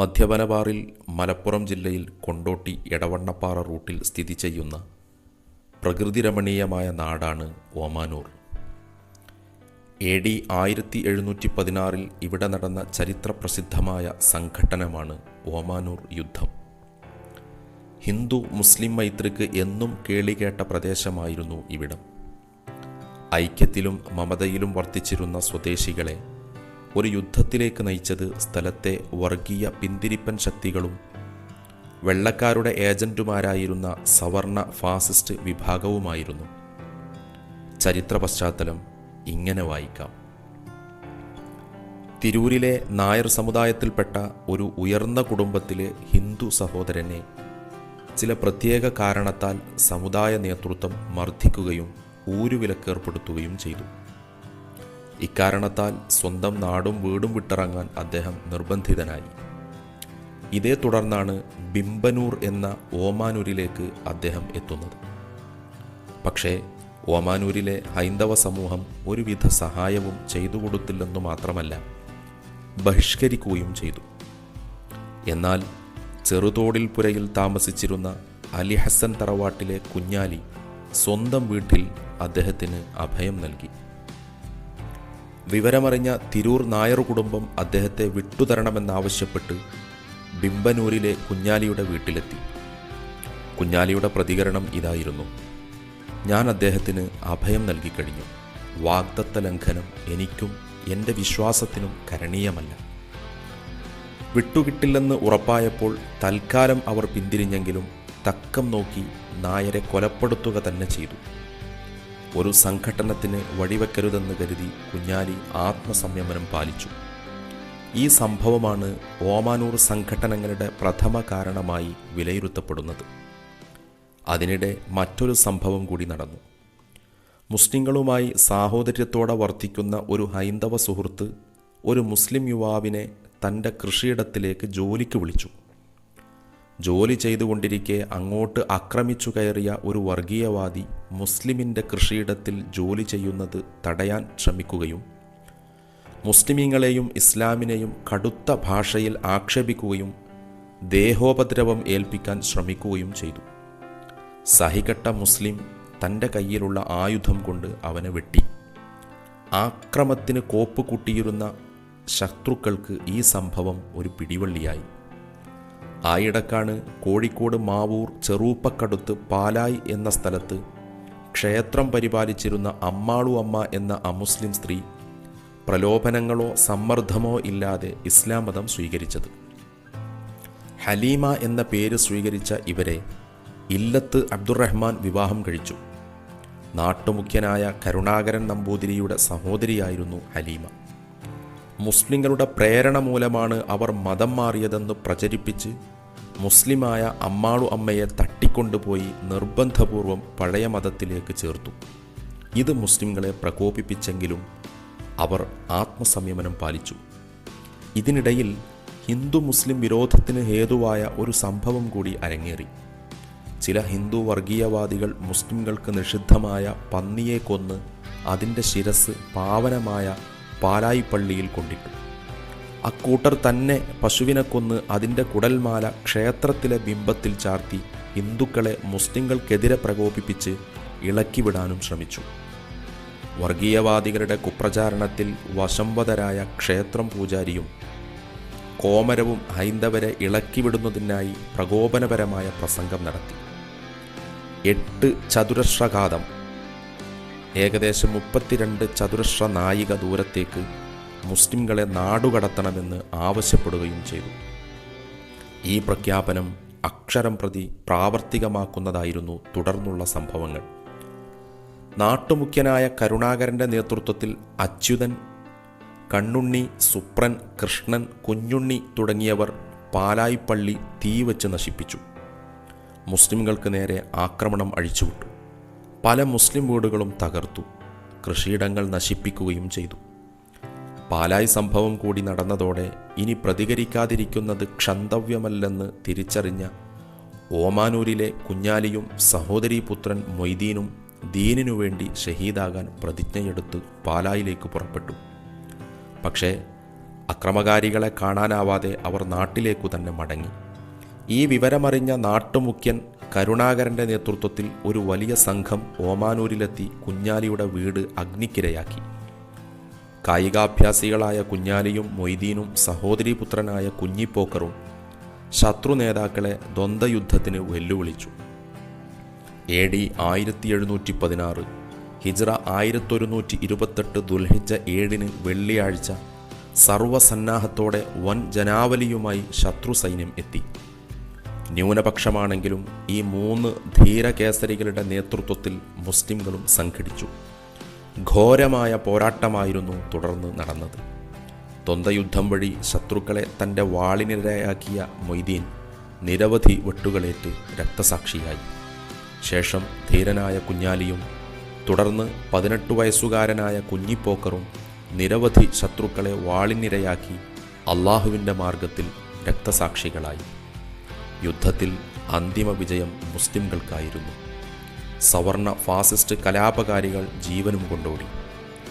മധ്യമലബാറിൽ മലപ്പുറം ജില്ലയിൽ കൊണ്ടോട്ടി എടവണ്ണപ്പാറ റൂട്ടിൽ സ്ഥിതി ചെയ്യുന്ന പ്രകൃതിരമണീയമായ നാടാണ് ഓമാനൂർ. എ ഡി ആയിരത്തി എഴുന്നൂറ്റി പതിനാറിൽ ഇവിടെ നടന്ന ചരിത്രപ്രസിദ്ധമായ സംഘട്ടനമാണ് ഓമാനൂർ യുദ്ധം. ഹിന്ദു മുസ്ലിം മൈത്രിക്ക് എന്നും കേളികേട്ട പ്രദേശമായിരുന്നു ഇവിടം. ഐക്യത്തിലും മമതയിലും വർത്തിച്ചിരുന്ന സ്വദേശികളെ ഒരു യുദ്ധത്തിലേക്ക് നയിച്ചത് സ്ഥലത്തെ വർഗീയ പിന്തിരിപ്പൻ ശക്തികളും വെള്ളക്കാരുടെ ഏജന്റുമാരായിരുന്ന സവർണ ഫാസിസ്റ്റ് വിഭാഗവുമായിരുന്നു. ചരിത്ര പശ്ചാത്തലം ഇങ്ങനെ വായിക്കാം. തിരൂരിലെ നായർ സമുദായത്തിൽപ്പെട്ട ഒരു ഉയർന്ന കുടുംബത്തിലെ ഹിന്ദു സഹോദരനെ ചില പ്രത്യേക കാരണത്താൽ സമുദായ നേതൃത്വം മർദ്ദിക്കുകയും ഊരുവിലക്കേർപ്പെടുത്തുകയും ചെയ്തു. ഇക്കാരണത്താൽ സ്വന്തം നാടും വീടും വിട്ടിറങ്ങാൻ അദ്ദേഹം നിർബന്ധിതനായി. ഇതേ തുടർന്നാണ് ബിംബനൂർ എന്ന ഓമാനൂരിലേക്ക് അദ്ദേഹം എത്തുന്നത്. പക്ഷേ ഓമാനൂരിലെ ഹൈന്ദവ സമൂഹം ഒരുവിധ സഹായവും ചെയ്തു കൊടുത്തില്ലെന്നു മാത്രമല്ല ബഹിഷ്കരിക്കുകയും ചെയ്തു. എന്നാൽ ചെറുതോടിൽ പുരയിൽ താമസിച്ചിരുന്ന അലി ഹസൻ തറവാട്ടിലെ കുഞ്ഞാലി സ്വന്തം വീട്ടിൽ അദ്ദേഹത്തിന് അഭയം നൽകി. വിവരമറിഞ്ഞ തിരൂർ നായർ കുടുംബം അദ്ദേഹത്തെ വിട്ടുതരണമെന്നാവശ്യപ്പെട്ട് ബിംബനൂരിലെ കുഞ്ഞാലിയുടെ വീട്ടിലെത്തി. കുഞ്ഞാലിയുടെ പ്രതികരണം ഇതായിരുന്നു. ഞാൻ അദ്ദേഹത്തിന് അഭയം നൽകിക്കഴിഞ്ഞു വാഗ്ദത്ത ലംഘനം എനിക്കും എന്റെ വിശ്വാസത്തിനും കരണീയമല്ല. വിട്ടുകിട്ടില്ലെന്ന് ഉറപ്പായപ്പോൾ തൽക്കാലം അവർ പിന്തിരിഞ്ഞെങ്കിലും തക്കം നോക്കി നായരെ കൊലപ്പെടുത്തുക തന്നെ ചെയ്തു. ഒരു സംഘട്ടനത്തിന് വഴിവെക്കരുതെന്ന് കരുതി കുഞ്ഞാലി ആത്മസംയമനം പാലിച്ചു. ഈ സംഭവമാണ് ഓമാനൂർ സംഘട്ടനങ്ങളുടെ പ്രഥമ കാരണമായി വിലയിരുത്തപ്പെടുന്നത്. അതിനിടെ മറ്റൊരു സംഭവം കൂടി നടന്നു. മുസ്ലിങ്ങളുമായി സാഹോദര്യത്തോടെ വർത്തിക്കുന്ന ഒരു ഹൈന്ദവ സുഹൃത്ത് ഒരു മുസ്ലിം യുവാവിനെ തന്റെ കൃഷിയിടത്തിലേക്ക് ജോലിക്ക് വിളിച്ചു. ജോലി ചെയ്തുകൊണ്ടിരിക്കെ അങ്ങോട്ട് ആക്രമിച്ചു കയറിയ ഒരു വർഗീയവാദി മുസ്ലിമിന്റെ കൃഷിയിടത്തിൽ ജോലി ചെയ്യുന്നത് തടയാൻ ശ്രമിക്കുകയും മുസ്ലിമീങ്ങളെയും ഇസ്ലാമിനെയും കടുത്ത ഭാഷയിൽ ആക്ഷേപിക്കുകയും ദേഹോപദ്രവം ഏൽപ്പിക്കാൻ ശ്രമിക്കുകയും ചെയ്തു. സഹികെട്ട മുസ്ലിം തന്റെ കയ്യിലുള്ള ആയുധം കൊണ്ട് അവനെ വെട്ടി. ആക്രമത്തിന് കോപ്പ് കൂട്ടിയിരുന്ന ശത്രുക്കൾക്ക് ഈ സംഭവം ഒരു പിടിവള്ളിയായി. ആയിടക്കാണ് കോഴിക്കോട് മാവൂർ ചെറൂപ്പക്കടുത്ത് പാലായ് എന്ന സ്ഥലത്ത് ക്ഷേത്രം പരിപാലിച്ചിരുന്ന അമ്മാളു അമ്മ എന്ന അമുസ്ലിം സ്ത്രീ പ്രലോഭനങ്ങളോ സമ്മർദ്ദമോ ഇല്ലാതെ ഇസ്ലാം മതം സ്വീകരിച്ചത്. ഹലീമ എന്ന പേര് സ്വീകരിച്ച ഇവരെ ഇല്ലത്ത് അബ്ദുറഹ്മാൻ വിവാഹം കഴിച്ചു. നാട്ടുമുഖ്യനായ കരുണാകരൻ നമ്പൂതിരിയുടെ സഹോദരിയായിരുന്നു ഹലീമ. മുസ്ലിങ്ങളുടെ പ്രേരണ മൂലമാണ് അവർ മതം മാറിയതെന്ന് പ്രചരിപ്പിച്ച് മുസ്ലിമായ അമ്മാളു അമ്മയെ തട്ടിക്കൊണ്ടുപോയി നിർബന്ധപൂർവം പഴയ മതത്തിലേക്ക് ചേർത്തു. ഇത് മുസ്ലിങ്ങളെ പ്രകോപിപ്പിച്ചെങ്കിലും അവർ ആത്മസംയമനം പാലിച്ചു. ഇതിനിടയിൽ ഹിന്ദു മുസ്ലിം വിരോധത്തിന് ഹേതുവായ ഒരു സംഭവം കൂടി അരങ്ങേറി. ചില ഹിന്ദു വർഗീയവാദികൾ മുസ്ലിങ്ങൾക്ക് നിഷിദ്ധമായ പന്നിയെ കൊന്ന് അതിന്റെ ശിരസ് പാവനമായ പാലായി പള്ളിയിൽ കൊണ്ടിട്ടു. അക്കൂട്ടർ തന്നെ പശുവിനെ കൊന്ന് അതിന്റെ കുടൽമാല ക്ഷേത്രത്തിലെ ബിംബത്തിൽ ചാർത്തി ഹിന്ദുക്കളെ മുസ്ലിങ്ങൾക്കെതിരെ പ്രകോപിപ്പിച്ച് ഇളക്കിവിടാനും ശ്രമിച്ചു. വർഗീയവാദികളുടെ കുപ്രചാരണത്തിൽ വശംവതരായ ക്ഷേത്രം പൂജാരിയും കോമരവും ഹൈന്ദവരെ ഇളക്കിവിടുന്നതിനായി പ്രകോപനപരമായ പ്രസംഗം നടത്തി. എട്ട് ചതുരശ്രഘാതം ഏകദേശം മുപ്പത്തിരണ്ട് ചതുരശ്ര നായിക ദൂരത്തേക്ക് മുസ്ലിംകളെ നാടുകടത്തണമെന്ന് ആവശ്യപ്പെടുകയും ചെയ്തു. ഈ പ്രഖ്യാപനം അക്ഷരം പ്രതി പ്രാവർത്തികമാക്കുന്നതായിരുന്നു തുടർന്നുള്ള സംഭവങ്ങൾ. നാട്ടുമുഖ്യനായ കരുണാകരന്റെ നേതൃത്വത്തിൽ അച്യുതൻ കണ്ണുണ്ണി സുപ്രൻ കൃഷ്ണൻ കുഞ്ഞുണ്ണി തുടങ്ങിയവർ പാലായിപ്പള്ളി തീവച്ച് നശിപ്പിച്ചു. മുസ്ലിംകൾക്ക് നേരെ ആക്രമണം അഴിച്ചുവിട്ടു. പല മുസ്ലിം വീടുകളും തകർത്തു. കൃഷിയിടങ്ങൾ നശിപ്പിക്കുകയും ചെയ്തു. പാലായി സംഭവം കൂടി നടന്നതോടെ ഇനി പ്രതികരിക്കാതിരിക്കുന്നത് ക്ഷന്തവ്യമല്ലെന്ന് തിരിച്ചറിഞ്ഞ ഓമാനൂരിലെ കുഞ്ഞാലിയും സഹോദരീപുത്രൻ മൊയ്തീനും ദീനിനു വേണ്ടി ഷഹീദാകാൻ പ്രതിജ്ഞയെടുത്ത് പാലായിലേക്ക് പുറപ്പെട്ടു. പക്ഷേ അക്രമകാരികളെ കാണാനാവാതെ അവർ നാട്ടിലേക്കു തന്നെ മടങ്ങി. ഈ വിവരമറിഞ്ഞ നാട്ടുമുഖ്യൻ കരുണാകരന്റെ നേതൃത്വത്തിൽ ഒരു വലിയ സംഘം ഓമാനൂരിലെത്തി കുഞ്ഞാലിയുടെ വീട് അഗ്നിക്കിരയാക്കി. കായികാഭ്യാസികളായ കുഞ്ഞാലിയും മൊയ്തീനും സഹോദരീപുത്രനായ കുഞ്ഞിപ്പോക്കറും ശത്രു നേതാക്കളെ ദ്വന്ദ്വയുദ്ധത്തിന് വെല്ലുവിളിച്ചു. എ ഡി ആയിരത്തി എഴുന്നൂറ്റി പതിനാറ് ഹിജ്റ ആയിരത്തൊരുന്നൂറ്റി ഇരുപത്തെട്ട് ദുൽഹിജ ഏഴിന് വെള്ളിയാഴ്ച സർവസന്നാഹത്തോടെ വൻ ജനാവലിയുമായി ശത്രു സൈന്യം എത്തി. ന്യൂനപക്ഷമാണെങ്കിലും ഈ മൂന്ന് ധീരകേസരികളുടെ നേതൃത്വത്തിൽ മുസ്ലിംകളും സംഘടിച്ചു. ഘോരമായ പോരാട്ടമായിരുന്നു തുടർന്ന് നടന്നത്. തൊന്തയുദ്ധം വഴി ശത്രുക്കളെ തന്റെ വാളിനിരയാക്കിയ മൊയ്തീൻ നിരവധി വെട്ടുകളേറ്റ് രക്തസാക്ഷിയായി. ശേഷം ധീരനായ കുഞ്ഞാലിയും തുടർന്ന് പതിനെട്ട് വയസ്സുകാരനായ കുഞ്ഞിപ്പോക്കറും നിരവധി ശത്രുക്കളെ വാളിനിരയാക്കി അള്ളാഹുവിന്റെ മാർഗത്തിൽ രക്തസാക്ഷികളായി. യുദ്ധത്തിൽ അന്തിമ വിജയം മുസ്ലിംകൾക്കായിരുന്നു. സവർണ ഫാസിസ്റ്റ് കലാപകാരികൾ ജീവനും കൊണ്ടോടി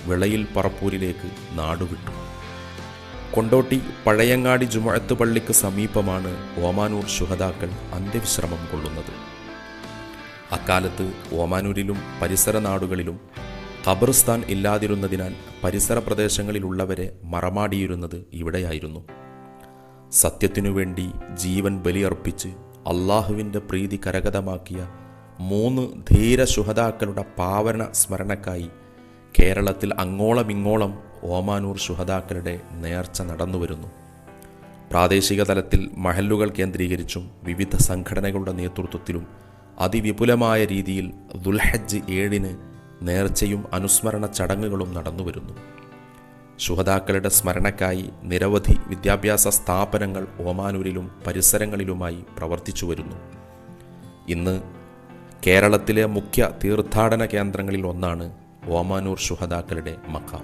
വിളയിൽ പറപ്പൂരിലേക്ക് നാടുവിട്ടു. കൊണ്ടോട്ടി പഴയങ്ങാടി ജുമഴത്ത് പള്ളിക്ക് സമീപമാണ് ഓമാനൂർ ശുഹതാക്കൾ അന്ത്യവിശ്രമം കൊള്ളുന്നത്. അക്കാലത്ത് ഓമാനൂരിലും പരിസര നാടുകളിലും ഖബർസ്ഥാൻ ഇല്ലാതിരുന്നതിനാൽ പരിസര പ്രദേശങ്ങളിലുള്ളവരെ മറമാടിയിരുന്നത് ഇവിടെയായിരുന്നു. സത്യത്തിനു വേണ്ടി ജീവൻ ബലിയർപ്പിച്ച് അള്ളാഹുവിന്റെ പ്രീതി കരഗതമാക്കിയ മൂന്ന് ധീര ശുഹദാക്കളുടെ പാവന സ്മരണക്കായി കേരളത്തിൽ അങ്ങോളമിങ്ങോളം ഓമാനൂർ ശുഹതാക്കളുടെ നേർച്ച നടന്നുവരുന്നു. പ്രാദേശിക തലത്തിൽ മഹല്ലുകൾ കേന്ദ്രീകരിച്ചും വിവിധ സംഘടനകളുടെ നേതൃത്വത്തിലും അതിവിപുലമായ രീതിയിൽ ദുൽഹജ്ജ് ഏഴിന് നേർച്ചയും അനുസ്മരണ ചടങ്ങുകളും നടന്നുവരുന്നു. ശുഹതാക്കളുടെ സ്മരണക്കായി നിരവധി വിദ്യാഭ്യാസ സ്ഥാപനങ്ങൾ ഓമാനൂരിലും പരിസരങ്ങളിലുമായി പ്രവർത്തിച്ചു വരുന്നു. ഇന്ന് കേരളത്തിലെ മുഖ്യ തീർത്ഥാടന കേന്ദ്രങ്ങളിൽ ഒന്നാണ് ഓമാനൂർ ശുഹതാക്കളുടെ മക്ക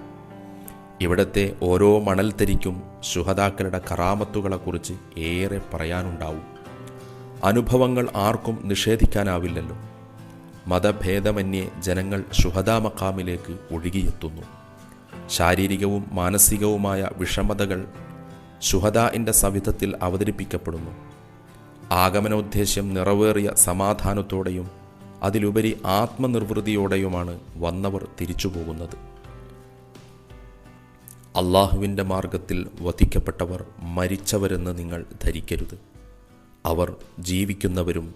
ഇവിടത്തെ ഓരോ മണൽത്തരിക്കും ശുഹതാക്കളുടെ കറാമത്തുകളെക്കുറിച്ച് ഏറെ പറയാനുണ്ടാവും. അനുഭവങ്ങൾ ആർക്കും നിഷേധിക്കാനാവില്ലല്ലോ. മതഭേദമന്യേ ജനങ്ങൾ ശുഹദാ മക്കാമിലേക്ക് ഒഴുകിയെത്തുന്നു. ശാരീരികവും മാനസികവുമായ വിഷമതകൾ ശുഹദാഇന്റെ സവിധത്തിൽ അവതരിപ്പിക്കപ്പെടുന്നു. ആഗമനോദ്ദേശ്യം നിറവേറിയ സമാധാനത്തോടെയും അതിലുപരി ആത്മനിർവൃതിയോടെയുമാണ് വന്നവർ തിരിച്ചുപോകുന്നത്. അള്ളാഹുവിന്റെ മാർഗത്തിൽ വധിക്കപ്പെട്ടവർ മരിച്ചവരെന്ന് നിങ്ങൾ ധരിക്കരുത്. അവർ ജീവിക്കുന്നവരും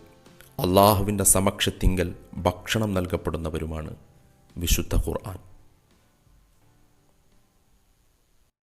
അള്ളാഹുവിന്റെ സമക്ഷത്തിങ്കൽ ഭക്ഷണം നൽകപ്പെടുന്നവരുമാണ് വിശുദ്ധ ഖുർആൻ.